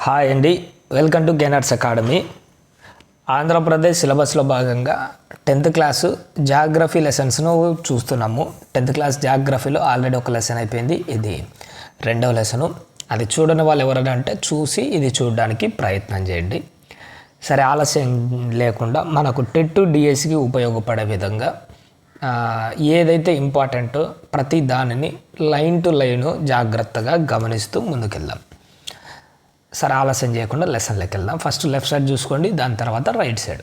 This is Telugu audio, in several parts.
హాయ్ అండి. Welcome to Gainers academy Andhra Pradesh సిలబస్లో భాగంగా టెన్త్ క్లాసు జాగ్రఫీ లెసన్స్ను చూస్తున్నాము. టెన్త్ క్లాస్ జాగ్రఫీలో ఆల్రెడీ ఒక లెసన్ అయిపోయింది. ఇది రెండవ లెసను. అది చూడని వాళ్ళు ఎవరైనా అంటే చూసి ఇది చూడడానికి ప్రయత్నం చేయండి. సరే ఆలస్యం లేకుండా మనకు టెట్ డిఎస్సికి ఉపయోగపడే విధంగా ఏదైతే ఇంపార్టెంటో ప్రతి దానిని లైన్ టు లైన్ జాగ్రత్తగా గమనిస్తూ ముందుకెళ్దాం. సరే ఆలస్యం చేయకుండా లెసన్లోకి వెళ్దాం. ఫస్ట్ లెఫ్ట్ సైడ్ చూసుకోండి దాని తర్వాత రైట్ సైడ్.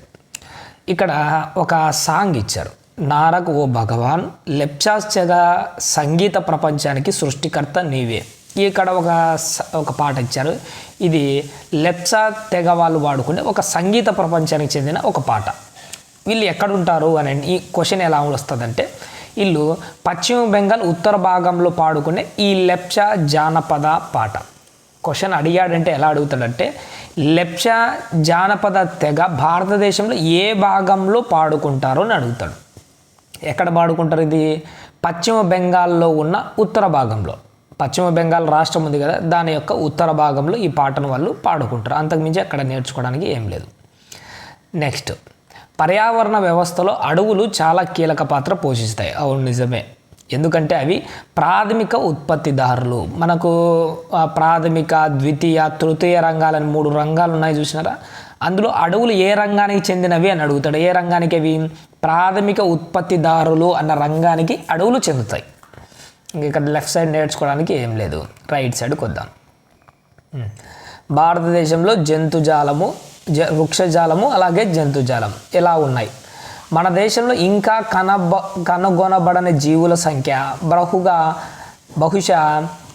ఇక్కడ ఒక సాంగ్ ఇచ్చారు. నారక్ ఓ భగవాన్ లెప్చాస్చగా సంగీత ప్రపంచానికి సృష్టికర్త నీవే. ఇక్కడ ఒక స- ఒక పాట ఇచ్చారు. ఇది లెప్చా తెగ వాళ్ళు వాడుకునే ఒక సంగీత ప్రపంచానికి చెందిన ఒక పాట. వీళ్ళు ఎక్కడుంటారు అని ఈ క్వశ్చన్ ఎలా వస్తుందంటే వీళ్ళు పశ్చిమ బెంగాల్ ఉత్తర భాగంలో పాడుకునే ఈ లెప్చా జానపద పాట. క్వశ్చన్ అడిగాడంటే ఎలా అడుగుతాడంటే లెప్చా జానపద తెగ భారతదేశంలో ఏ భాగంలో పాడుకుంటారో అని అడుగుతాడు. ఎక్కడ పాడుకుంటారు ఇది? పశ్చిమ బెంగాల్లో ఉన్న ఉత్తర భాగంలో. పశ్చిమ బెంగాల్ రాష్ట్రం ఉంది కదా దాని యొక్క ఉత్తర భాగంలో ఈ పాటను వాళ్ళు పాడుకుంటారు. అంతకుమించి అక్కడ నేర్చుకోవడానికి ఏం లేదు. నెక్స్ట్ పర్యావరణ వ్యవస్థలో అడవులు చాలా కీలక పాత్ర పోషిస్తాయి. అవును నిజమే. ఎందుకంటే అవి ప్రాథమిక ఉత్పత్తిదారులు. మనకు ప్రాథమిక ద్వితీయ తృతీయ రంగాలని మూడు రంగాలు ఉన్నాయి చూసినారా? అందులో అడవులు ఏ రంగానికి చెందినవి అని అడుగుతాడు. ఏ రంగానికి అవి? ప్రాథమిక ఉత్పత్తిదారులు అన్న రంగానికి అడవులు చెందుతాయి. ఇక్కడ లెఫ్ట్ సైడ్ నేర్చుకోవడానికి ఏం లేదు. రైట్ సైడ్కి వద్దాం భారతదేశంలో జంతుజాలము జ వృక్షజాలము అలాగే జంతుజాలం ఎలా ఉన్నాయి. మన దేశంలో ఇంకా కనబ కనుగొనబడని జీవుల సంఖ్య. బహుగా బహుశా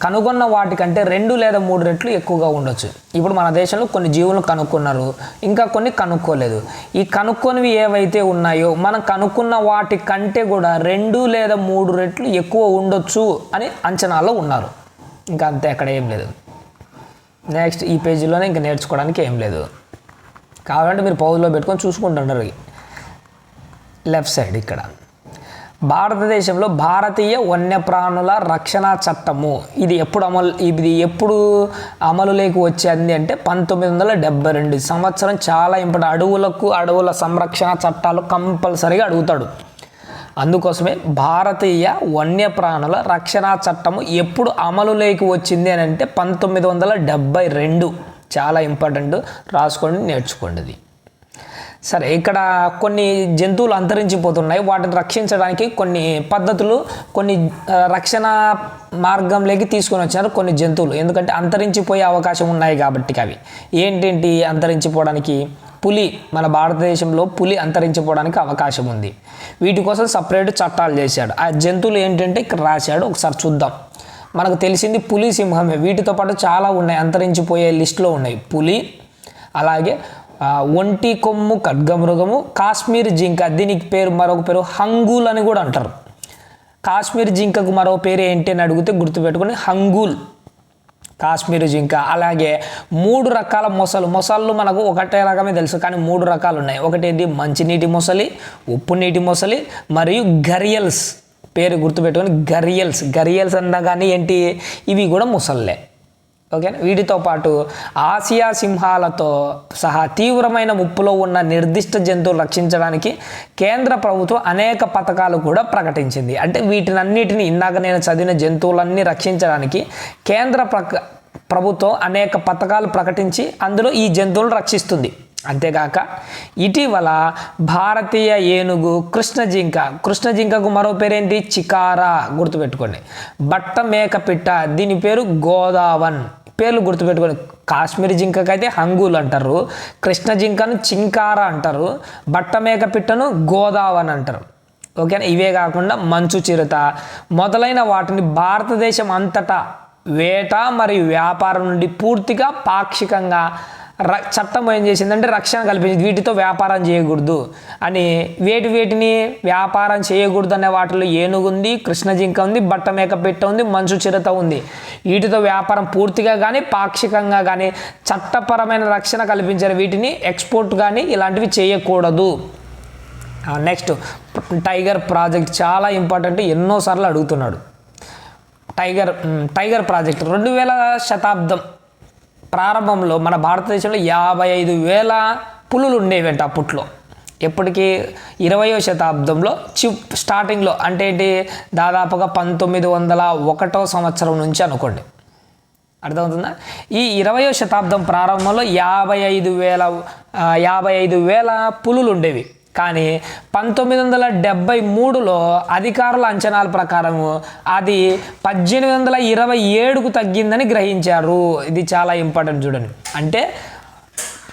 కనుగొన్న వాటికంటే రెండు లేదా మూడు రెట్లు ఎక్కువగా ఉండొచ్చు. ఇప్పుడు మన దేశంలో కొన్ని జీవులను కనుక్కున్నారు. ఇంకా కొన్ని కనుక్కోలేదు. ఈ కనుక్కొనివి ఏవైతే ఉన్నాయో మనం కనుక్కున్న వాటి కంటే కూడా రెండు లేదా మూడు రెట్లు ఎక్కువ ఉండొచ్చు అని అంచనాలో ఉన్నారు. ఇంకా అంతే అక్కడ ఏం లేదు. నెక్స్ట్ ఈ పేజీలోనే ఇంకా నేర్చుకోవడానికి ఏం లేదు. కావాలంటే మీరు పౌజ్లో పెట్టుకొని చూసుకుంటుంటారు లెఫ్ట్ సైడ్ ఇక్కడ. భారతదేశంలో భారతీయ వన్యప్రాణుల రక్షణ చట్టము. ఇది ఎప్పుడు అమలు ఇది ఎప్పుడు అమలులోకి వచ్చింది అంటే పంతొమ్మిది వందల డెబ్బై రెండు. సంవత్సరం చాలా ఇంపార్టెంట్. అడవులకు అడవుల సంరక్షణ చట్టాలు కంపల్సరీగా అడుగుతాడు. అందుకోసమే భారతీయ వన్యప్రాణుల రక్షణ చట్టము ఎప్పుడు అమలులోకి వచ్చింది అని అంటే పంతొమ్మిది వందల డెబ్బై రెండు. చాలా ఇంపార్టెంట్. రాసుకోండి నేర్చుకోండి ఇది సరే ఇక్కడ కొన్ని జంతువులు అంతరించిపోతున్నాయి. వాటిని రక్షించడానికి కొన్ని పద్ధతులు కొన్ని రక్షణ మార్గంలోకి తీసుకొని వచ్చారు కొన్ని జంతువులు. ఎందుకంటే అంతరించిపోయే అవకాశం ఉన్నాయి కాబట్టి అవి. ఏంటేంటి అంతరించిపోవడానికి? పులి మన భారతదేశంలో పులి అంతరించిపోవడానికి అవకాశం ఉంది. వీటి కోసం సపరేట్ చట్టాలు చేశాడు. ఆ జంతువులు ఏంటంటే ఇక్కడ రాశాడు ఒకసారి చూద్దాం. మనకు తెలిసింది పులి సింహమే. వీటితో పాటు చాలా ఉన్నాయి అంతరించిపోయే లిస్టులో ఉన్నాయి. పులి అలాగే ఒంటి కొమ్ము ఖడ్గమృగము కాశ్మీర్ జింక దీనికి పేరు మరొక పేరు హంగూల్ అని కూడా అంటారు. కాశ్మీర్ జింకకు మరో పేరు ఏంటి అని అడిగితే గుర్తుపెట్టుకుని హంగూల్. కాశ్మీర్ జింక అలాగే మూడు రకాల మొసలు. మొసళ్ళు మనకు ఒకటే రకమే తెలుసు కానీ మూడు రకాలు ఉన్నాయి. ఒకటి ఏంటి మంచినీటి మొసలి ఉప్పు నీటి మొసలి మరియు గరియల్స్ పేరు గుర్తుపెట్టుకొని గరియల్స్ గరియల్స్ అనగానే ఏంటి? ఇవి కూడా మొసళ్ళే. ఓకేనా వీటితో పాటు ఆసియా సింహాలతో సహా తీవ్రమైన ముప్పులో ఉన్న నిర్దిష్ట జంతువులు రక్షించడానికి కేంద్ర ప్రభుత్వం అనేక పథకాలు కూడా ప్రకటించింది. అంటే వీటినన్నిటిని ఇందాక నేను చదివిన జంతువులన్నీ రక్షించడానికి కేంద్ర ప్రక ప్రభుత్వం అనేక పథకాలు ప్రకటించి అందులో ఈ జంతువులను రక్షిస్తుంది. అంతేగాక ఇటీవల భారతీయ ఏనుగు కృష్ణ జింక కృష్ణ జింకకు మరో పేరేంటి? చికారా గుర్తుపెట్టుకోండి. బట్ట మేక పిట్ట దీని పేరు గోదావన్. పేర్లు గుర్తుపెట్టుకోండి కాశ్మీర్ జింకకైతే హంగూల్ అంటారు కృష్ణ జింకను చింకార అంటారు బట్టమేక పిట్టను గోదావన్ అంటారు. ఓకేనా? ఇవే కాకుండా మంచు చిరుత మొదలైన వాటిని భారతదేశం అంతటా వేట మరియు వ్యాపారం నుండి పూర్తిగా పాక్షికంగా చట్టం ఏం చేసిందంటే రక్షణ కల్పించింది. వీటితో వ్యాపారం చేయకూడదు అని వేటి వేటిని వ్యాపారం చేయకూడదు అనే వాటిలో ఏనుగు ఉంది కృష్ణ జింక ఉంది బట్ట మేక పెట్ట ఉంది మంచు చిరుత ఉంది. వీటితో వ్యాపారం పూర్తిగా కానీ పాక్షికంగా కానీ చట్టపరమైన రక్షణ కల్పించారు వీటిని ఎక్స్పోర్ట్ కానీ ఇలాంటివి చేయకూడదు. నెక్స్ట్ టైగర్ ప్రాజెక్ట్ చాలా ఇంపార్టెంట్ ఎన్నోసార్లు అడుగుతున్నాడు. టైగర్ టైగర్ ప్రాజెక్ట్ రెండు వేల శతాబ్దం ప్రారంభంలో మన భారతదేశంలో యాభై ఐదు వేల పులులు ఉండేవంట అప్పట్లో. ఎప్పటికీ? ఇరవయో శతాబ్దంలో చి స్టార్టింగ్లో అంటే ఏంటి? దాదాపుగా పంతొమ్మిది వందల ఒకటో సంవత్సరం నుంచి అనుకోండి. అర్థమవుతుందా? ఈ ఇరవయో శతాబ్దం ప్రారంభంలో యాభై ఐదు వేల యాభై ఐదు వేల పులులు ఉండేవి. కానీ పంతొమ్మిది వందల డెబ్బై మూడులో అధికారుల అంచనాల ప్రకారము అది పద్దెనిమిది వందల ఇరవై ఏడుకు తగ్గిందని గ్రహించారు. ఇది చాలా ఇంపార్టెంట్ చూడండి. అంటే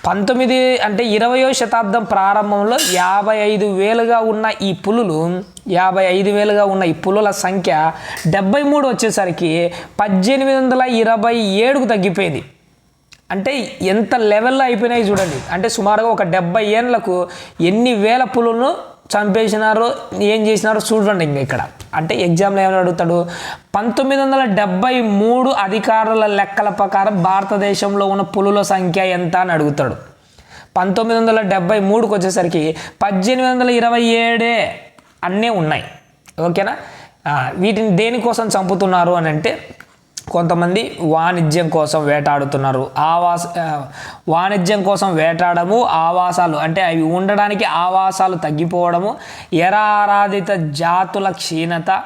పంతొమ్మిది అంటే ఇరవయో శతాబ్దం ప్రారంభంలో యాభై ఐదు వేలుగా ఉన్న ఈ పులులు యాభై ఐదు వేలుగా ఉన్న ఈ పులుల సంఖ్య డెబ్బై మూడు వచ్చేసరికి పద్దెనిమిది వందల ఇరవై ఏడుకు తగ్గిపోయింది. అంటే ఎంత లెవెల్లో అయిపోయినాయి చూడండి. అంటే సుమారుగా ఒక డెబ్బై ఏళ్ళకు ఎన్ని వేల పులులను చంపేసినారో ఏం చేసినారో చూడండి ఇంకా ఇక్కడ. అంటే ఎగ్జామ్లో ఏమైనా అడుగుతాడు? పంతొమ్మిది వందల డెబ్బై మూడు అధికారుల లెక్కల ప్రకారం భారతదేశంలో ఉన్న పులుల సంఖ్య ఎంత అని అడుగుతాడు. పంతొమ్మిది వందల డెబ్బై మూడుకి వచ్చేసరికి పద్దెనిమిది వందల ఇరవై ఏడే అన్నీ ఉన్నాయి. ఓకేనా? వీటిని దేనికోసం చంపుతున్నారు అని అంటే కొంతమంది వాణిజ్యం కోసం వేటాడుతున్నారు. ఆవాస వాణిజ్యం కోసం వేటాడము ఆవాసాలు అంటే అవి ఉండడానికి ఆవాసాలు తగ్గిపోవడము ఎరారాధిత జాతుల క్షీణత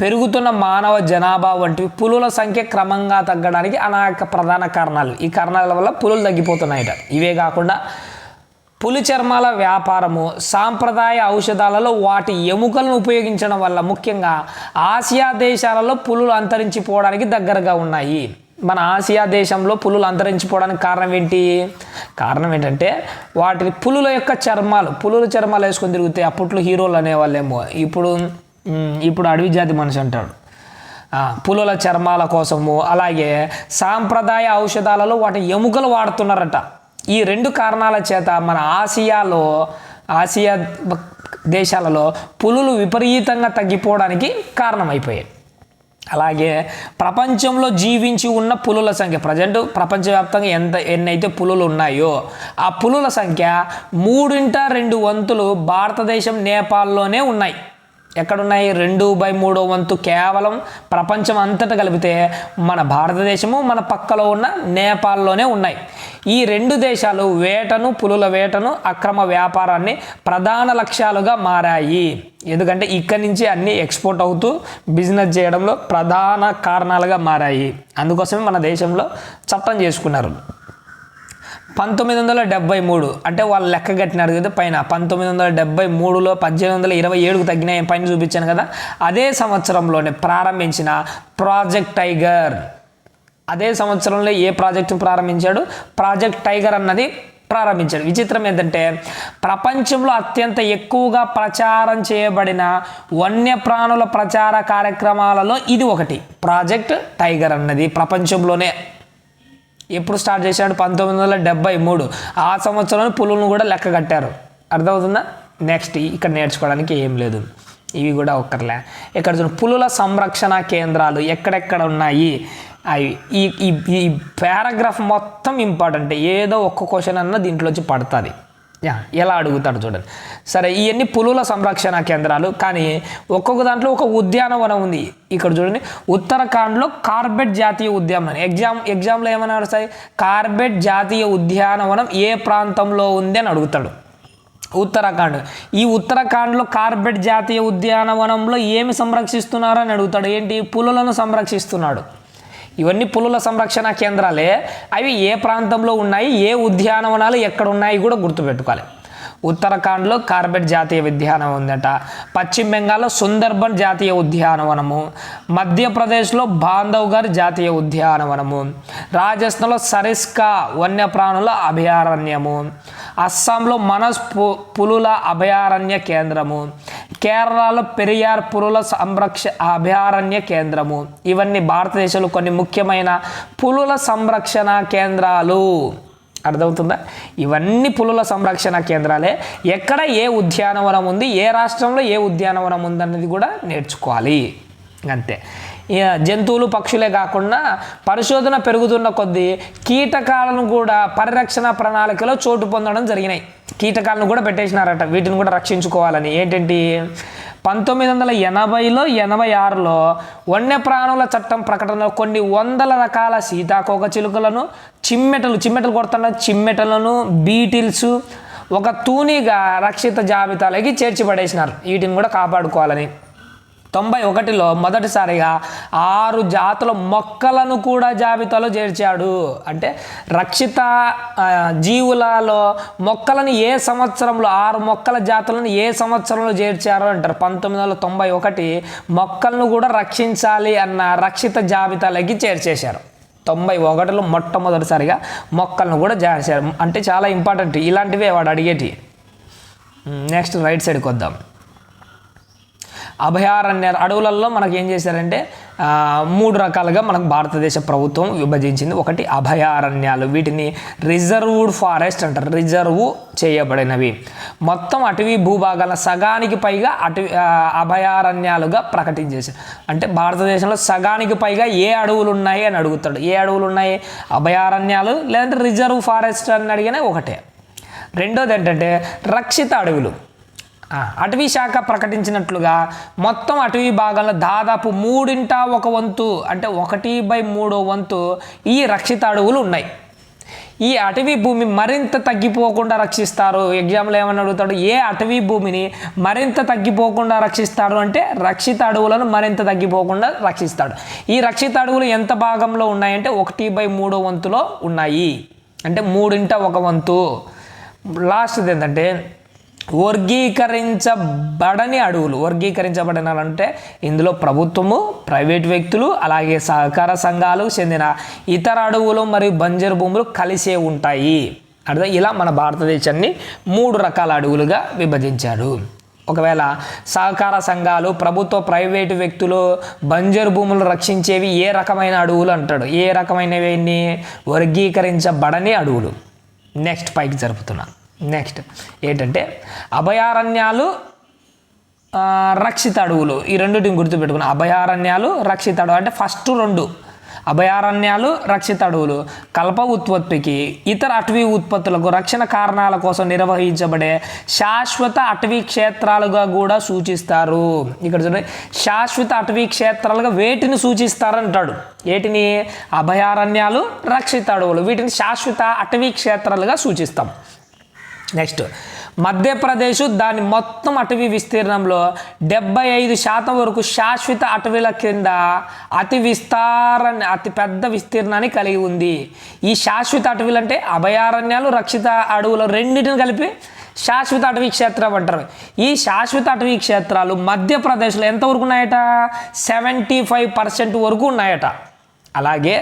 పెరుగుతున్న మానవ జనాభా వంటివి పులుల సంఖ్య క్రమంగా తగ్గడానికి అనేక ప్రధాన కారణాలు. ఈ కారణాల వల్ల పులులు తగ్గిపోతున్నాయట. ఇవే కాకుండా పులి చర్మాల వ్యాపారము సాంప్రదాయ ఔషధాలలో వాటి ఎముకలను ఉపయోగించడం వల్ల ముఖ్యంగా ఆసియా దేశాలలో పులులు అంతరించిపోవడానికి దగ్గరగా ఉన్నాయి. మన ఆసియా దేశంలో పులులు అంతరించిపోవడానికి కారణం ఏంటి? కారణం ఏంటంటే వాటి పులుల యొక్క చర్మాలు పులుల చర్మాలు వేసుకొని తిరిగితే అప్పట్లో హీరోలు అనేవాళ్ళేమో. ఇప్పుడు ఇప్పుడు అడవి జాతి మనిషి అంటాడు. పులుల చర్మాల కోసము అలాగే సాంప్రదాయ ఔషధాలలో వాటి ఎముకలు వాడుతున్నారట. ఈ రెండు కారణాల చేత మన ఆసియాలో ఆసియా దేశాలలో పులులు విపరీతంగా తగ్గిపోవడానికి కారణమైపోయాయి. అలాగే ప్రపంచంలో జీవించి ఉన్న పులుల సంఖ్య ప్రజెంట్ ప్రపంచవ్యాప్తంగా ఎంత ఎన్నైతే పులులు ఉన్నాయో ఆ పులుల సంఖ్య మూడింట రెండు వంతులు భారతదేశం నేపాల్లోనే ఉన్నాయి. ఎక్కడున్నాయి? రెండు బై మూడో వంతు కేవలం ప్రపంచం అంతటా కలిపితే మన భారతదేశము మన పక్కలో ఉన్న నేపాల్లోనే ఉన్నాయి. ఈ రెండు దేశాలు వేటను పులుల వేటను అక్రమ వ్యాపారాన్ని ప్రధాన లక్ష్యాలుగా మారాయి. ఎందుకంటే ఇక్కడి నుంచి అన్నీ ఎక్స్పోర్ట్ అవుతూ బిజినెస్ చేయడంలో ప్రధాన కారణాలుగా మారాయి. అందుకోసమే మన దేశంలో చట్టం చేసుకున్నారు. పంతొమ్మిది వందల డెబ్బై మూడు అంటే వాళ్ళు లెక్క కట్టినారు కదా పైన. పంతొమ్మిది వందల డెబ్బై మూడులో పద్దెనిమిది వందల ఇరవై ఏడుకు తగ్గినాయి పైన చూపించాను కదా. అదే సంవత్సరంలోనే ప్రారంభించిన ప్రాజెక్ట్ టైగర్. అదే సంవత్సరంలో ఏ ప్రాజెక్టు ప్రారంభించాడు? ప్రాజెక్ట్ టైగర్ అన్నది ప్రారంభించాడు. విచిత్రం ఏంటంటే ప్రపంచంలో అత్యంత ఎక్కువగా ప్రచారం చేయబడిన వన్యప్రాణుల ప్రచార కార్యక్రమాలలో ఇది ఒకటి. ప్రాజెక్ట్ టైగర్ అన్నది ప్రపంచంలోనే ఎప్పుడు స్టార్ట్ చేశాడు? పంతొమ్మిది వందల డెబ్బై మూడు. ఆ సంవత్సరంలో పులులను కూడా లెక్క కట్టారు. అర్థమవుతుందా? నెక్స్ట్ ఇక్కడ నేర్చుకోవడానికి ఏం లేదు. ఇవి కూడా ఒక్కర్లే. ఇక్కడ చూడండి పులుల సంరక్షణ కేంద్రాలు ఎక్కడెక్కడ ఉన్నాయి? అవి ఈ ఈ పారాగ్రాఫ్ మొత్తం ఇంపార్టెంట్. ఏదో ఒక్క క్వశ్చన్ అన్న దీంట్లోంచి పడుతుంది. ఎలా అడుగుతాడు చూడండి. సరే ఇవన్నీ పులుల సంరక్షణ కేంద్రాలు కానీ ఒక్కొక్క దాంట్లో ఒక ఉద్యానవనం ఉంది. ఇక్కడ చూడండి ఉత్తరాఖండ్లో కార్బెట్ జాతీయ ఉద్యానవనం. ఎగ్జామ్ ఎగ్జామ్లో ఏమైనా వస్తాయి కార్బెట్ జాతీయ ఉద్యానవనం ఏ ప్రాంతంలో ఉంది అని అడుగుతాడు. ఉత్తరాఖండ్. ఈ ఉత్తరాఖండ్లో కార్బెట్ జాతీయ ఉద్యానవనంలో ఏమి సంరక్షిస్తున్నారు అని అడుగుతాడు. ఏంటి? పులులను సంరక్షిస్తున్నాడు. ఇవన్నీ పులుల సంరక్షణ కేంద్రాలే. అవి ఏ ప్రాంతంలో ఉన్నాయి ఏ ఉద్యానవనాలు ఎక్కడ ఉన్నాయి కూడా గుర్తుపెట్టుకోవాలి. ఉత్తరాఖండ్లో కార్బెట్ జాతీయ ఉద్యానవనం ఉందట. పశ్చిమ బెంగాల్లో సుందర్బన్ జాతీయ ఉద్యానవనము మధ్యప్రదేశ్లో బాంధవ్గర్ జాతీయ ఉద్యానవనము రాజస్థాన్లో సరిస్కా వన్యప్రాణుల అభయారణ్యము. అస్సాంలో మనస్ పు పులుల అభయారణ్య కేంద్రము. కేరళలో పెరియార్ పులుల సంరక్ష అభయారణ్య కేంద్రము. ఇవన్నీ భారతదేశంలో కొన్ని ముఖ్యమైన పులుల సంరక్షణ కేంద్రాలు. అర్థమవుతుందా? ఇవన్నీ పులుల సంరక్షణ కేంద్రాలే. ఎక్కడ ఏ ఉద్యానవనం ఉంది ఏ రాష్ట్రంలో ఏ ఉద్యానవనం ఉందన్నది కూడా నేర్చుకోవాలి. అంతే. జంతువులు పక్షులే కాకుండా పరిశోధన పెరుగుతున్న కొద్దీ కీటకాలను కూడా పరిరక్షణ ప్రణాళికలో చోటు పొందడం జరిగినాయి. కీటకాలను కూడా పెట్టేసినారట. వీటిని కూడా రక్షించుకోవాలని. ఏంటంటే పంతొమ్మిది వందల ఎనభైలో ఎనభై ఆరులో వన్యప్రాణుల చట్టం ప్రకటనలో కొన్ని వందల రకాల సీతాకోక చిలుకలను చిమ్మెటలు చిమ్మెటలు కొడుతున్న చిమ్మెటలను బీటిల్స్ ఒక తూనీగా రక్షిత జాబితాలోకి చేర్చిపడేసినారు. వీటిని కూడా కాపాడుకోవాలని. తొంభై ఒకటిలో మొదటిసారిగా ఆరు జాతుల మొక్కలను కూడా జాబితాలో చేర్చాడు. అంటే రక్షిత జీవులలో మొక్కలను ఏ సంవత్సరంలో ఆరు మొక్కల జాతులను ఏ సంవత్సరంలో చేర్చారు అంటారు. పంతొమ్మిది వందల తొంభై ఒకటి మొక్కలను కూడా రక్షించాలి అన్న రక్షిత జాబితాలోకి చేర్చేశారు. తొంభై ఒకటిలో మొట్టమొదటిసారిగా మొక్కలను కూడా చేర్చారు అంటే చాలా ఇంపార్టెంట్ ఇలాంటివే వాడు అడిగేటి. నెక్స్ట్ రైట్ సైడ్కి వద్దాం అభయారణ్య అడవులలో మనకి ఏం చేశారంటే మూడు రకాలుగా మనకు భారతదేశ ప్రభుత్వం విభజించింది. ఒకటి అభయారణ్యాలు. వీటిని రిజర్వ్డ్ ఫారెస్ట్ అంటారు. రిజర్వ్ చేయబడినవి. మొత్తం అటవీ భూభాగాల సగానికి పైగా అటవీ అభయారణ్యాలుగా ప్రకటించేశారు అంటే భారతదేశంలో సగానికి పైగా ఏ అడవులు ఉన్నాయి అని అడుగుతాడు. ఏ అడవులు ఉన్నాయి అభయారణ్యాలు లేదంటే రిజర్వ్ ఫారెస్ట్ అని అడిగినా ఒకటే. రెండోది ఏంటంటే రక్షిత అడవులు. అటవీ శాఖ ప్రకటించినట్లుగా మొత్తం అటవీ భాగంలో దాదాపు మూడింట ఒక వంతు అంటే ఒకటి బై మూడో వంతు ఈ రక్షిత అడవులు ఉన్నాయి. ఈ అటవీ భూమి మరింత తగ్గిపోకుండా రక్షిస్తారు. ఎగ్జామ్లో ఏమని అడుగుతాడు? ఏ అటవీ భూమిని మరింత తగ్గిపోకుండా రక్షిస్తాడు అంటే రక్షిత అడవులను మరింత తగ్గిపోకుండా రక్షిస్తాడు. ఈ రక్షిత అడవులు ఎంత భాగంలో ఉన్నాయంటే ఒకటి బై మూడో వంతులో ఉన్నాయి. అంటే మూడింట ఒక వంతు. లాస్ట్ది ఏంటంటే వర్గీకరించబడని అడవులు. వర్గీకరించబడిన అంటే ఇందులో ప్రభుత్వము ప్రైవేట్ వ్యక్తులు అలాగే సహకార సంఘాలు చెందిన ఇతర అడవులు మరియు బంజరు భూములు కలిసే ఉంటాయి. అర్థం? ఇలా మన భారతదేశాన్ని మూడు రకాల అడవులుగా విభజించాడు ఒకవేళ సహకార సంఘాలు ప్రభుత్వ ప్రైవేటు వ్యక్తులు బంజరు భూములు రక్షించేవి ఏ రకమైన అడవులు అంటాడు? ఏ రకమైనవి? వర్గీకరించబడని అడవులు. నెక్స్ట్ పైకి జరుపుతున్నాను నెక్స్ట్ ఏంటంటే అభయారణ్యాలు రక్షిత అడవులు. ఈ రెండింటిని గుర్తుపెట్టుకుని అభయారణ్యాలు రక్షిత అడవు అంటే ఫస్ట్ రెండు. అభయారణ్యాలు రక్షిత అడవులు. కల్ప ఉత్పత్తికి ఇతర అటవీ ఉత్పత్తులకు రక్షణ కారణాల కోసం నిర్వహించబడే శాశ్వత అటవీ క్షేత్రాలుగా కూడా సూచిస్తారు. ఇక్కడ చూడండి శాశ్వత అటవీ క్షేత్రాలుగా వేటిని సూచిస్తారంటాడు? ఏటిని? అభయారణ్యాలు రక్షిత అడవులు. వీటిని శాశ్వత అటవీ క్షేత్రాలుగా సూచిస్తాం. నెక్స్ట్. మధ్యప్రదేశ్ దాని మొత్తం అటవీ విస్తీర్ణంలో డెబ్బై ఐదు శాతం వరకు శాశ్వత అటవీల కింద అతి విస్తార అతి పెద్ద విస్తీర్ణాన్ని కలిగి ఉంది. ఈ శాశ్వత అటవీలు అంటే అభయారణ్యాలు రక్షిత అడవులు రెండింటిని కలిపి శాశ్వత అటవీ క్షేత్రం అంటారు. ఈ శాశ్వత అటవీ క్షేత్రాలు మధ్యప్రదేశ్లో ఎంతవరకు ఉన్నాయట? సెవెంటీ ఫైవ్ పర్సెంట్ వరకు ఉన్నాయట. అలాగే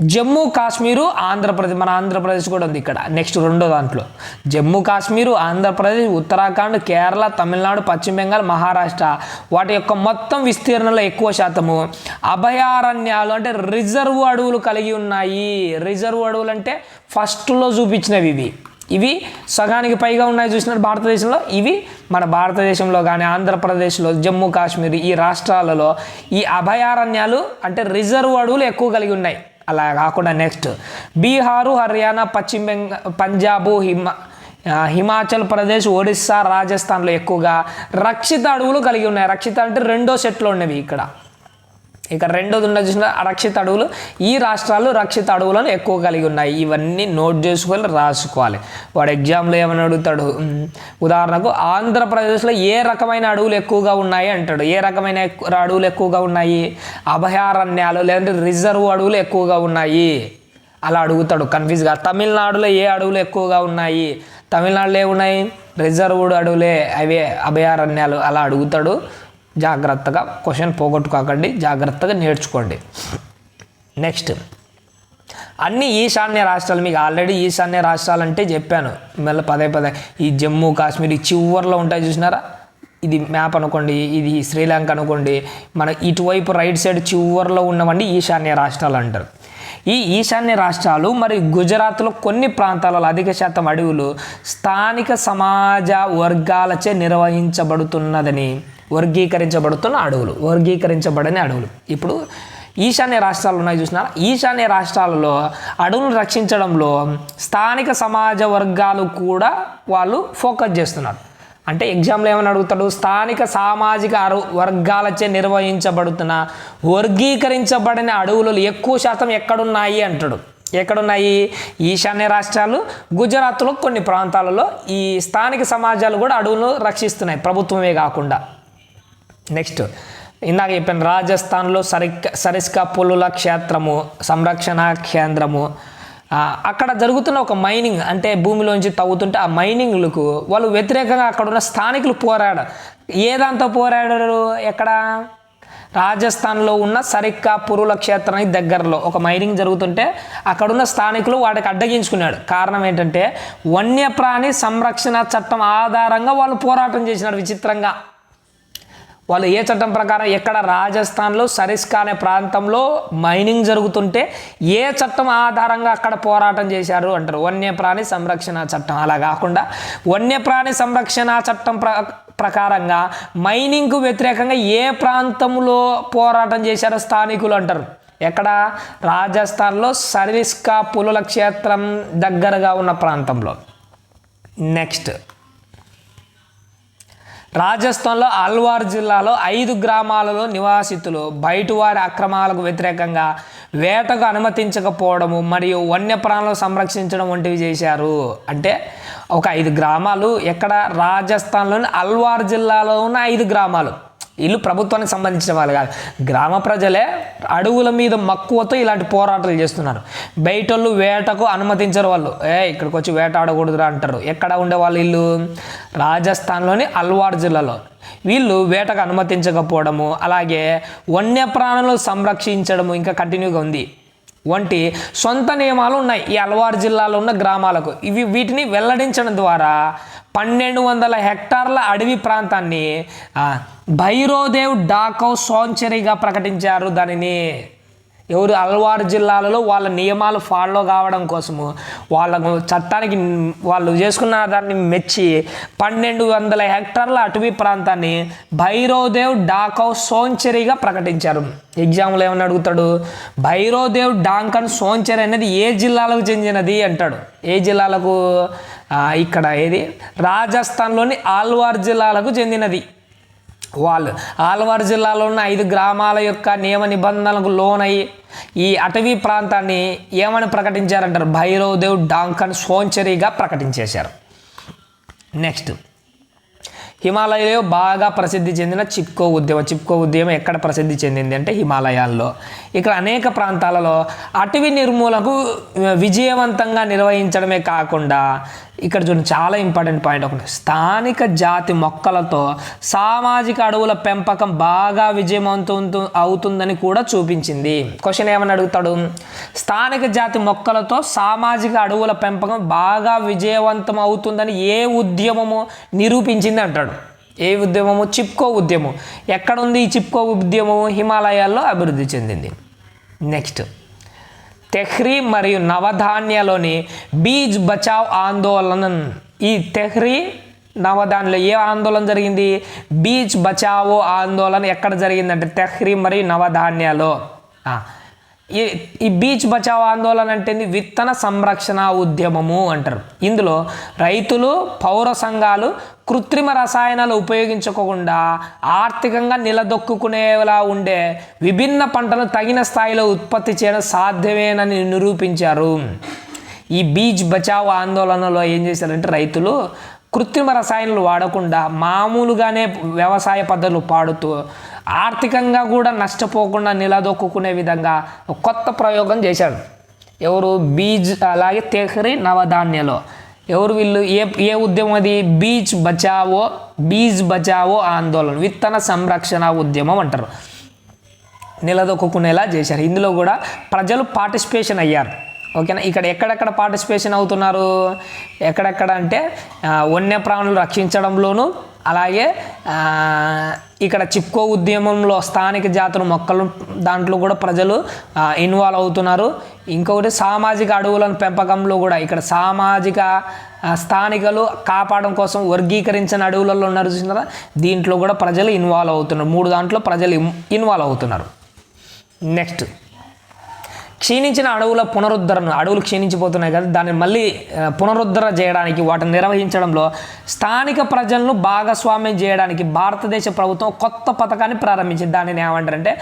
జమ్మూ కాశ్మీరు ఆంధ్రప్రదేశ్ మన ఆంధ్రప్రదేశ్ కూడా ఉంది ఇక్కడ. నెక్స్ట్ రెండో దాంట్లో. జమ్మూ కాశ్మీరు ఆంధ్రప్రదేశ్ ఉత్తరాఖండ్ కేరళ తమిళనాడు పశ్చిమ బెంగాల్ మహారాష్ట్ర. వాటి యొక్క మొత్తం విస్తీర్ణంలో ఎక్కువ శాతము అభయారణ్యాలు అంటే రిజర్వ్ అడవులు కలిగి ఉన్నాయి. రిజర్వ్ అడవులు అంటే ఫస్ట్లో చూపించినవి ఇవి. ఇవి సగానికి పైగా ఉన్నాయి చూసినారు భారతదేశంలో. ఇవి మన భారతదేశంలో కానీ ఆంధ్రప్రదేశ్లో జమ్మూ కాశ్మీర్ ఈ రాష్ట్రాలలో ఈ అభయారణ్యాలు అంటే రిజర్వ్ అడవులు ఎక్కువ కలిగి ఉన్నాయి. అలా కాకుండా నెక్స్ట్ బీహారు హర్యానా పశ్చిమ బెంగా పంజాబు హిమ హిమాచల్ ప్రదేశ్ ఒడిస్సా రాజస్థాన్లో ఎక్కువగా రక్షిత అడవులు కలిగి ఉన్నాయి. రక్షిత అంటే రెండో సెట్లో ఉన్నవి ఇక్కడ. ఇక రెండోది ఉన్న చూసిన రక్షిత అడవులు ఈ రాష్ట్రాలు రక్షిత అడవులను ఎక్కువ కలిగి ఉన్నాయి. ఇవన్నీ నోట్ చేసుకోవాలి రాసుకోవాలి. వాడు ఎగ్జామ్లో ఏమని అడుగుతాడు? ఉదాహరణకు ఆంధ్రప్రదేశ్లో ఏ రకమైన అడవులు ఎక్కువగా ఉన్నాయి? అంటాడు. ఏ రకమైన అడవులు ఎక్కువగా ఉన్నాయి? అభయారణ్యాలు లేదంటే రిజర్వ్ అడవులు ఎక్కువగా ఉన్నాయి. అలా అడుగుతాడు. కన్ఫ్యూజ్గా తమిళనాడులో ఏ అడవులు ఎక్కువగా ఉన్నాయి? తమిళనాడులో ఏమున్నాయి? రిజర్వ్డ్ అడవులే అవే అభయారణ్యాలు. అలా అడుగుతాడు. జాగ్రత్తగా క్వశ్చన్ పోగొట్టుకోకండి జాగ్రత్తగా నేర్చుకోండి. నెక్స్ట్ అన్ని ఈశాన్య రాష్ట్రాలు మీకు ఆల్రెడీ ఈశాన్య రాష్ట్రాలు అంటే చెప్పాను. మళ్ళీ పదే పదే ఈ జమ్మూ కాశ్మీర్ ఈ చివర్లో ఉంటాయి చూసినారా? ఇది మ్యాప్ అనుకోండి ఇది శ్రీలంక అనుకోండి మన ఇటువైపు రైట్ సైడ్ చివర్లో ఉన్నవన్నీ ఈశాన్య రాష్ట్రాలు అంటారు. ఈ ఈశాన్య రాష్ట్రాలు మరి గుజరాత్లో కొన్ని ప్రాంతాలలో అధిక శాతం అడవులు స్థానిక సమాజ వర్గాలచే నిర్వహించబడుతున్నదని వర్గీకరించబడుతున్న అడవులు వర్గీకరించబడని అడవులు. ఇప్పుడు ఈశాన్య రాష్ట్రాలు ఉన్నాయి చూసినారా? ఈశాన్య రాష్ట్రాలలో అడవులను రక్షించడంలో స్థానిక సమాజ వర్గాలు కూడా వాళ్ళు ఫోకస్ చేస్తున్నారు. అంటే ఎగ్జామ్లో ఏమని అడుగుతాడు? స్థానిక సామాజిక అరు వర్గాలచే నిర్వహించబడుతున్న వర్గీకరించబడిన అడవులు ఎక్కువ శాతం ఎక్కడున్నాయి అంటాడు. ఎక్కడున్నాయి? ఈశాన్య రాష్ట్రాలు గుజరాత్లో కొన్ని ప్రాంతాలలో ఈ స్థానిక సమాజాలు కూడా అడవులను రక్షిస్తున్నాయి ప్రభుత్వమే కాకుండా. నెక్స్ట్ ఇందాక చెప్పాను రాజస్థాన్లో సరిక్ సరిస్కా పులుల క్షేత్రము సంరక్షణ కేంద్రము. అక్కడ జరుగుతున్న ఒక మైనింగ్ అంటే భూమిలోంచి తవ్వుతుంటే ఆ మైనింగ్లకు వాళ్ళు వ్యతిరేకంగా అక్కడ ఉన్న స్థానికులు పోరాడారు. ఏ దాంతో పోరాడారు? ఎక్కడ? రాజస్థాన్లో ఉన్న సరిక్కా పురుల క్షేత్రానికి దగ్గరలో ఒక మైనింగ్ జరుగుతుంటే అక్కడున్న స్థానికులు వాటికి అడ్డగించుకున్నాడు. కారణం ఏంటంటే వన్యప్రాణి సంరక్షణ చట్టం ఆధారంగా వాళ్ళు పోరాటం చేసినారు విచిత్రంగా. వాళ్ళు ఏ చట్టం ప్రకారం ఎక్కడ రాజస్థాన్లో సరిస్కా అనే ప్రాంతంలో మైనింగ్ జరుగుతుంటే ఏ చట్టం ఆధారంగా అక్కడ పోరాటం చేశారు అంటారు. వన్యప్రాణి సంరక్షణ చట్టం అలా కాకుండా వన్యప్రాణి సంరక్షణ చట్టం ప్ర ప్రకారంగా మైనింగ్కు వ్యతిరేకంగా ఏ ప్రాంతంలో పోరాటం చేశారో స్థానికులు అంటారు. ఎక్కడ? రాజస్థాన్లో సరిస్కా పులుల క్షేత్రం దగ్గరగా ఉన్న ప్రాంతంలో. నెక్స్ట్. రాజస్థాన్లో అల్వార్ జిల్లాలో ఐదు గ్రామాలలో నివాసితులు బయటవారి అక్రమాలకు వ్యతిరేకంగా వేటకు అనుమతించకపోవడము మరియు వన్యప్రాణులను సంరక్షించడం వంటివి చేశారు. అంటే ఒక ఐదు గ్రామాలు ఎక్కడ రాజస్థాన్లోని అల్వార్ జిల్లాలో ఉన్న ఐదు గ్రామాలు. వీళ్ళు ప్రభుత్వానికి సంబంధించిన వాళ్ళు కాదు. గ్రామ ప్రజలే అడవుల మీద మక్కువతో ఇలాంటి పోరాటాలు చేస్తున్నారు. బయటోళ్ళు వేటకు అనుమతించరు వాళ్ళు. ఏ ఇక్కడికి వచ్చి వేట ఆడకూడదురా అంటారు. ఎక్కడ ఉండే వాళ్ళు వీళ్ళు రాజస్థాన్లోని అల్వార్ జిల్లాలో. వీళ్ళు వేటకు అనుమతించకపోవడము అలాగే వన్యప్రాణులు సంరక్షించడము ఇంకా కంటిన్యూగా ఉంది. వంటి సొంత నియమాలు ఉన్నాయి. ఈ అల్వార్ జిల్లాలో ఉన్న గ్రామాలకు. ఇవి వీటిని వెల్లడించడం ద్వారా పన్నెండు వందల హెక్టార్ల అడవి ప్రాంతాన్ని భైరోదేవ్ డాకో సోంచరీగా ప్రకటించారు. దానిని ఎవరు అల్వార్ జిల్లాలలో వాళ్ళ నియమాలు ఫాలో కావడం కోసము వాళ్ళకు చట్టానికి వాళ్ళు చేసుకున్న దాన్ని మెచ్చి పన్నెండు వందల హెక్టార్ల అటవీ ప్రాంతాన్ని భైరోదేవ్ డాకౌ సోంచరీగా ప్రకటించారు. ఎగ్జామ్లో ఏమని అడుగుతాడు? భైరోదేవ్ డాంకన్ సోంచరి అనేది ఏ జిల్లాలకు చెందినది అంటాడు. ఏ జిల్లాలకు? ఇక్కడ ఏది? రాజస్థాన్లోని ఆల్వార్ జిల్లాలకు చెందినది. వాళ్ళు ఆల్వార్ జిల్లాలో ఉన్న ఐదు గ్రామాల యొక్క నియమ నిబంధనలకు లోనై ఈ అటవీ ప్రాంతాన్ని ఏమని ప్రకటించారంటారు? భైరవదేవ్ డాంకన్ సోంచరీగా ప్రకటించేశారు. నెక్స్ట్ హిమాలయలో బాగా ప్రసిద్ధి చెందిన చిప్కో ఉద్యమం. చిప్కో ఉద్యమం ఎక్కడ ప్రసిద్ధి చెందింది అంటే హిమాలయాల్లో. ఇక్కడ అనేక ప్రాంతాలలో అటవీ నిర్మూలకు విజయవంతంగా నిర్వహించడమే కాకుండా ఇక్కడ చూడండి చాలా ఇంపార్టెంట్ పాయింట్ ఒకటి. స్థానిక జాతి మొక్కలతో సామాజిక అడవుల పెంపకం బాగా విజయవంతం అవుతుందని కూడా చూపించింది. క్వశ్చన్ ఏమని అడుగుతాడు? స్థానిక జాతి మొక్కలతో సామాజిక అడవుల పెంపకం బాగా విజయవంతం అవుతుందని ఏ ఉద్యమము నిరూపించింది అంటాడు? ఏ ఉద్యమము? చిప్కో ఉద్యమం. ఎక్కడుంది ఈ చిప్కో ఉద్యమము? హిమాలయాల్లో అభివృద్ధి చెందింది. నెక్స్ట్ తెహ్రీ మరియు నవధాన్యలోని బీజ్ బచావ్ ఆందోళన ఈ తెహ్రీ నవధాన్యలో ఏ ఆందోళన జరిగింది? బీచ్ బచావో ఆందోళన ఎక్కడ జరిగిందంటే తెహ్రీ మరియు నవధాన్యాలో ఆ, ఈ ఈ బీచ్ బచావ్ ఆందోళన అంటే విత్తన సంరక్షణ ఉద్యమము అంటారు. ఇందులో రైతులు పౌర సంఘాలు కృత్రిమ రసాయనాలు ఉపయోగించకుండా ఆర్థికంగా నిలదొక్కుకునేలా ఉండే విభిన్న పంటలు తగిన స్థాయిలో ఉత్పత్తి చేయడం సాధ్యమేనని నిరూపించారు. ఈ బీచ్ బచావ్ ఆందోళనలో ఏం చేశారంటే రైతులు కృత్రిమ రసాయనాలు వాడకుండా మామూలుగానే వ్యవసాయ పద్ధతులు పాడుతూ ఆర్థికంగా కూడా నష్టపోకుండా నిలదొక్కునే విధంగా కొత్త ప్రయోగం చేశాడు. ఎవరు బీజ్ అలాగే తెహరి నవధాన్యలో. ఎవరు వీళ్ళు ఏ ఏ ఉద్యమం అది? బీచ్ బచావో బీజ్ బచావో ఆందోళన విత్తన సంరక్షణ ఉద్యమం అంటారు. నిలదొక్కునేలా చేశారు. ఇందులో కూడా ప్రజలు పార్టిసిపేషన్ అయ్యారు. ఓకేనా? ఇక్కడ ఎక్కడెక్కడ పార్టిసిపేషన్ అవుతున్నారు? ఎక్కడెక్కడ అంటే వన్యప్రాణులు రక్షించడంలోను అలాగే ఇక్కడ చిప్కో ఉద్యమంలో స్థానిక జాతుల మొక్కలు దాంట్లో కూడా ప్రజలు ఇన్వాల్వ్ అవుతున్నారు. ఇంకొకటి సామాజిక అడవులను పెంపకంలో కూడా ఇక్కడ సామాజిక స్థానికలు కాపాడడం కోసం వర్గీకరించిన అడవులలో ఉన్నారు చూసినారా? దీంట్లో కూడా ప్రజలు ఇన్వాల్వ్ అవుతున్నారు. మూడు దాంట్లో ప్రజలు ఇన్వాల్వ్ అవుతున్నారు. నెక్స్ట్ క్షీణించిన అడవుల పునరుద్ధరణ అడవులు క్షీణించిపోతున్నాయి కదా దాన్ని మళ్ళీ పునరుద్ధర పునరుద్ధరణ చేయడానికి వాటిని నిర్వహించడంలో స్థానిక ప్రజలను భాగస్వామ్యం చేయడానికి భారతదేశ ప్రభుత్వం కొత్త పథకాన్ని ప్రారంభించింది. దానిని ఏమంటారంటే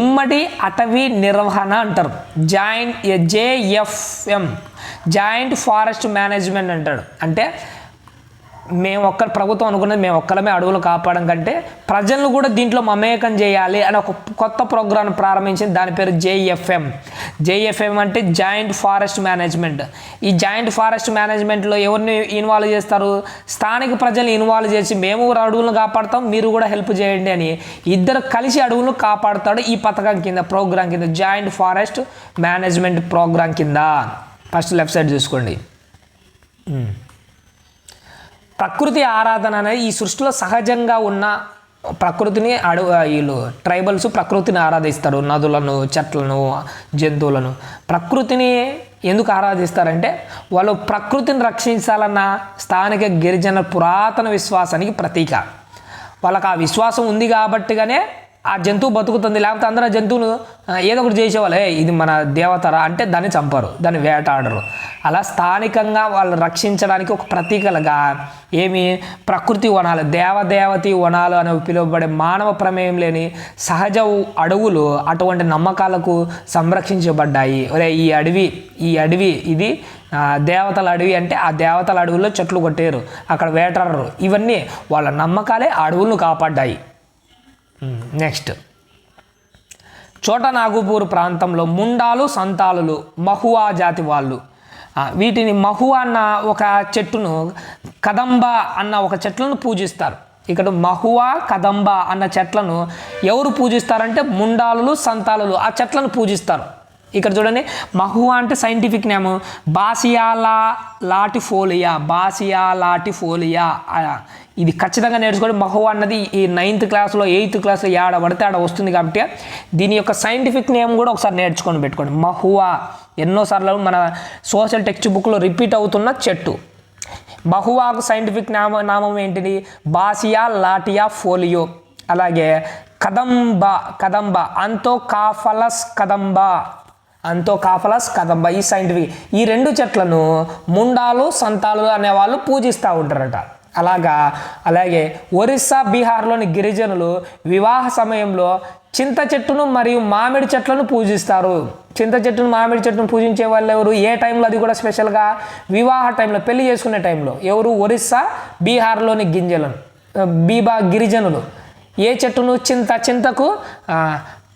ఉమ్మడి అటవీ నిర్వహణ అంటారు. Joint JFM joint forest management అంటాడు అంటే మేము ఒక్క ప్రభుత్వం అనుకున్నది మేము ఒక్కరమే అడవులు కాపాడడం కంటే ప్రజలను కూడా దీంట్లో మమేకం చేయాలి అని ఒక కొత్త ప్రోగ్రాం ప్రారంభించింది. దాని పేరు జేఎఫ్ఎం జేఎఫ్ఎం అంటే జాయింట్ ఫారెస్ట్ మేనేజ్మెంట్. ఈ జాయింట్ ఫారెస్ట్ మేనేజ్మెంట్లో ఎవరిని ఇన్వాల్వ్ చేస్తారు? స్థానిక ప్రజల్ని ఇన్వాల్వ్ చేసి మేము కూడా అడవులను కాపాడుతాం మీరు కూడా హెల్ప్ చేయండి అని ఇద్దరు కలిసి అడవులను కాపాడుతాడు ఈ పథకం కింద ప్రోగ్రాం కింద జాయింట్ ఫారెస్ట్ మేనేజ్మెంట్ ప్రోగ్రాం కింద. ఫస్ట్ లెఫ్ట్ సైడ్ చూసుకోండి. ప్రకృతి ఆరాధన అనేది ఈ సృష్టిలో సహజంగా ఉన్న ప్రకృతిని అడు వీళ్ళు ట్రైబల్స్ ప్రకృతిని ఆరాధిస్తారు. నదులను చెట్లను జంతువులను. ప్రకృతిని ఎందుకు ఆరాధిస్తారంటే వాళ్ళు ప్రకృతిని రక్షించాలన్న స్థానిక గిరిజన పురాతన విశ్వాసానికి ప్రతీక. వాళ్ళకి ఆ విశ్వాసం ఉంది కాబట్టిగానే ఆ జంతువు బతుకుతుంది లేకపోతే అందరూ ఆ జంతువును ఏదో ఒకటి చేసేవాళ్ళు. "ఏ, ఇది మన దేవతరా అంటే దాన్ని చంపరు దాన్ని వేటాడరు. అలా స్థానికంగా వాళ్ళు రక్షించడానికి ఒక ప్రతీకలుగా ఏమి ప్రకృతి వనాలు దేవదేవతి వనాలు అని పిలువబడే మానవ ప్రమేయం లేని సహజ అడవులు అటువంటి నమ్మకాలకు సంరక్షించబడ్డాయి. ఒరే ఈ అడవి ఈ అడవి ఇది దేవతల అడవి అంటే ఆ దేవతల అడవుల్లో చెట్లు కొట్టారు అక్కడ వేటాడరు. ఇవన్నీ వాళ్ళ నమ్మకాలే ఆ అడవులను కాపాడ్డాయి. నెక్స్ట్. చోట నాగుపూర్ ప్రాంతంలో ముండాలు సంతాలులు మహువా జాతి వాళ్ళు. వీటిని మహువా అన్న ఒక చెట్టును కదంబ అన్న ఒక చెట్లను పూజిస్తారు. ఇక్కడ మహువా కదంబ అన్న చెట్లను ఎవరు పూజిస్తారంటే ముండాలు సంతాలులు ఆ చెట్లను పూజిస్తారు. ఇక్కడ చూడండి మహువా అంటే సైంటిఫిక్ నేమ్. బాసియాలా లాటిఫోలియా బాసియా లాటిఫోలియా ఇది ఖచ్చితంగా నేర్చుకోండి మహువా అన్నది ఈ నైన్త్ క్లాస్లో ఎయిత్ క్లాస్లో ఏడ పడితే ఆడ వస్తుంది కాబట్టి దీని యొక్క సైంటిఫిక్ నేమ్ కూడా ఒకసారి నేర్చుకొని పెట్టుకోండి. మహువా ఎన్నోసార్లు మన సోషల్ టెక్స్ట్ బుక్లో రిపీట్ అవుతున్న చెట్టు. బహువాకు సైంటిఫిక్ నామ నామం ఏంటిది? Bassia latifolia. అలాగే కదంబ కదంబ. అంతో కాఫలస్ కదంబ. అంతో కాఫలస్ కదంబ. ఈ సైంటిఫిక్ ఈ రెండు చెట్లను ముండాలు సంతాలు అనేవాళ్ళు పూజిస్తూ ఉంటారట. అలాగా. అలాగే ఒరిస్సా బీహార్లోని గిరిజనులు వివాహ సమయంలో చింత చెట్టును మరియు మామిడి చెట్లను పూజిస్తారు. చింత చెట్టును మామిడి చెట్టును పూజించే వాళ్ళు ఎవరు? ఏ టైంలో? అది కూడా స్పెషల్గా వివాహ టైంలో పెళ్ళి చేసుకునే టైంలో. ఎవరు? ఒరిస్సా బీహార్లోని గింజలను బీబా గిరిజనులు. ఏ చెట్టును? చింత చింతకు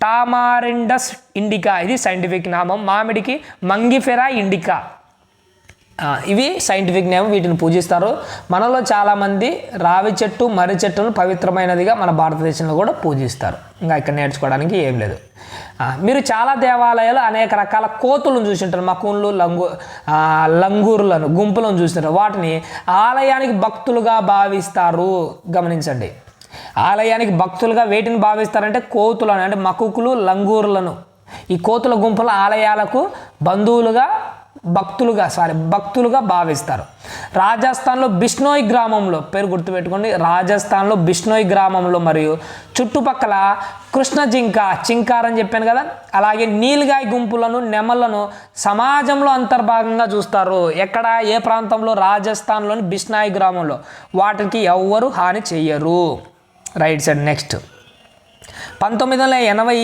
టామారిండస్ ఇండికా. ఇది సైంటిఫిక్ నామం. మామిడికి మంగిఫెరా ఇండికా. ఇవి సైంటిఫిక్ నేమ్ వీటిని పూజిస్తారు. మనలో చాలామంది రావి చెట్టు మర్రి చెట్టును పవిత్రమైనదిగా మన భారతదేశంలో కూడా పూజిస్తారు. ఇంకా ఇక్కడ నేర్చుకోవడానికి ఏం లేదు. మీరు చాలా దేవాలయాలు అనేక రకాల కోతులను చూసింటారు. మకూన్లు లంగు ఆ, లంగూరులను గుంపులను చూసింటారు. వాటిని ఆలయానికి భక్తులుగా భావిస్తారు. గమనించండి. ఆలయానికి భక్తులుగా వేటిని భావిస్తారంటే కోతులను అంటే మకుకులు లంగూరులను. ఈ కోతుల గుంపుల ఆలయాలకు బంధువులుగా భక్తులుగా సారీ భక్తులుగా భావిస్తారు. రాజస్థాన్లో బిష్నోయ్ గ్రామంలో పేరు గుర్తుపెట్టుకోండి రాజస్థాన్లో బిష్నోయ్ గ్రామంలో మరియు చుట్టుపక్కల కృష్ణ జింక చింకార్ అని చెప్పాను కదా అలాగే నీలిగాయ గుంపులను నెమలను సమాజంలో అంతర్భాగంగా చూస్తారు. ఎక్కడ? ఏ ప్రాంతంలో? రాజస్థాన్లోని బిష్నాయ్ గ్రామంలో. వాటికి ఎవ్వరు హాని చెయ్యరు. Right side next. పంతొమ్మిది వందల ఎనభై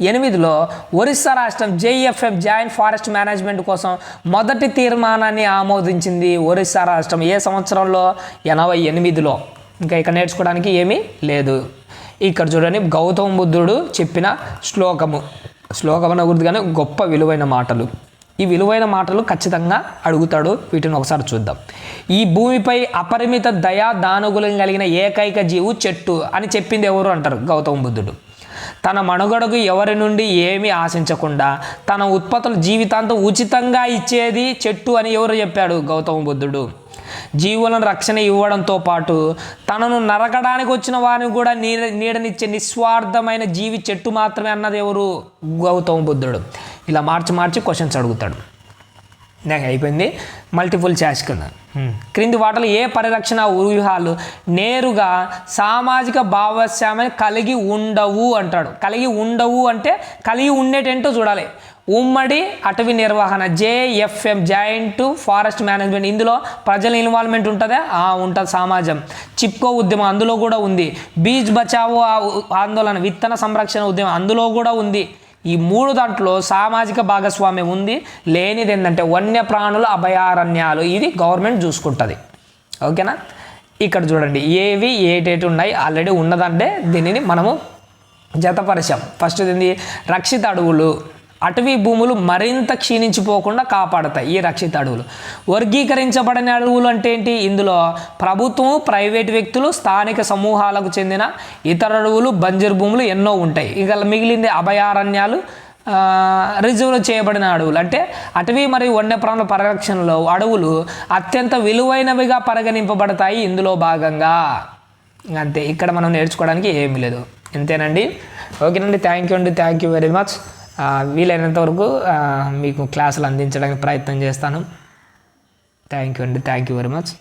ఎనిమిదిలో ఒరిస్సా రాష్ట్రం జేఈఎఫ్ఎఫ్ జాయింట్ ఫారెస్ట్ మేనేజ్మెంట్ కోసం మొదటి తీర్మానాన్ని ఆమోదించింది ఒరిస్సా రాష్ట్రం. ఏ సంవత్సరంలో? ఎనభై ఎనిమిదిలో. ఇంకా ఇక్కడ నేర్చుకోవడానికి ఏమీ లేదు. ఇక్కడ చూడండి గౌతమ బుద్ధుడు చెప్పిన శ్లోకము. శ్లోకం అనకూడదు కానీ గొప్ప విలువైన మాటలు. ఈ విలువైన మాటలు ఖచ్చితంగా అడుగుతాడు. వీటిని ఒకసారి చూద్దాం. ఈ భూమిపై అపరిమిత దయా దానుగులం కలిగిన ఏకైక జీవు చెట్టు అని చెప్పింది ఎవరు అంటారు? గౌతమ బుద్ధుడు. తన మనుగడకు ఎవరి నుండి ఏమీ ఆశించకుండా తన ఉత్పత్తులు జీవితాంతం ఉచితంగా ఇచ్చేది చెట్టు అని ఎవరు చెప్పాడు గౌతమ బుద్ధుడు. జీవులను రక్షణ ఇవ్వడంతో పాటు తనను నరకడానికి వచ్చిన వారిని కూడా నీడ నీడనిచ్చే నిస్వార్థమైన జీవి చెట్టు మాత్రమే అన్నది ఎవరు? గౌతమ బుద్ధుడు. ఇలా మార్చి మార్చి క్వశ్చన్స్ అడుగుతాడు. నాకు అయిపోయింది. మల్టిపుల్ చాయిస్ కింద. క్రింది వాటిలో ఏ పరిరక్షణ వ్యూహాలు నేరుగా సామాజిక భాగస్వామ్యాన్ని కలిగి ఉండవు అంటాడు. కలిగి ఉండవు అంటే కలిగి ఉండేటేంటో చూడాలి. ఉమ్మడి అటవీ నిర్వహణ జేఎఫ్ఎం జాయింట్ ఫారెస్ట్ మేనేజ్మెంట్ ఇందులో ప్రజల ఇన్వాల్వ్మెంట్ ఉంటుందా? ఆ, ఉంటుంది సమాజం. చిప్కో ఉద్యమం అందులో కూడా ఉంది. బీచ్ బచావో ఆందోళన విత్తన సంరక్షణ ఉద్యమం అందులో కూడా ఉంది. ఈ మూడు దాంట్లో సామాజిక భాగస్వామ్యం ఉంది లేనిది ఏంటంటే వన్యప్రాణుల అభయారణ్యాలు. ఇది గవర్నమెంట్ చూసుకుంటుంది. ఓకేనా? ఇక్కడ చూడండి ఏవి ఏటేటి ఉన్నాయి ఆల్రెడీ ఉన్నదంటే దీనిని మనము జతపరిచాం. ఫస్ట్ ఏంది? రక్షిత అడవులు. అటవీ భూములు మరింత క్షీణించిపోకుండా కాపాడతాయి ఈ రక్షిత అడవులు. వర్గీకరించబడిన అడవులు అంటే ఏంటి? ఇందులో ప్రభుత్వం ప్రైవేట్ వ్యక్తులు స్థానిక సమూహాలకు చెందిన ఇతర అడవులు బంజరు భూములు ఎన్నో ఉంటాయి. ఇక మిగిలింది అభయారణ్యాలు రిజర్వ్ చేయబడిన అడవులు. అంటే అటవీ మరియు వన్యప్రాణుల పరిరక్షణలో అడవులు అత్యంత విలువైనవిగా పరిగణింపబడతాయి ఇందులో భాగంగా. అంతే ఇక్కడ మనం నేర్చుకోవడానికి ఏమీ లేదు. అంతేనండి ఓకేనండి థ్యాంక్ యూ అండి థ్యాంక్ యూ వెరీ మచ్ వీలైనంత వరకు మీకు క్లాసులు అందించడానికి ప్రయత్నం చేస్తాను. థ్యాంక్ యూ అండి. Thank you very much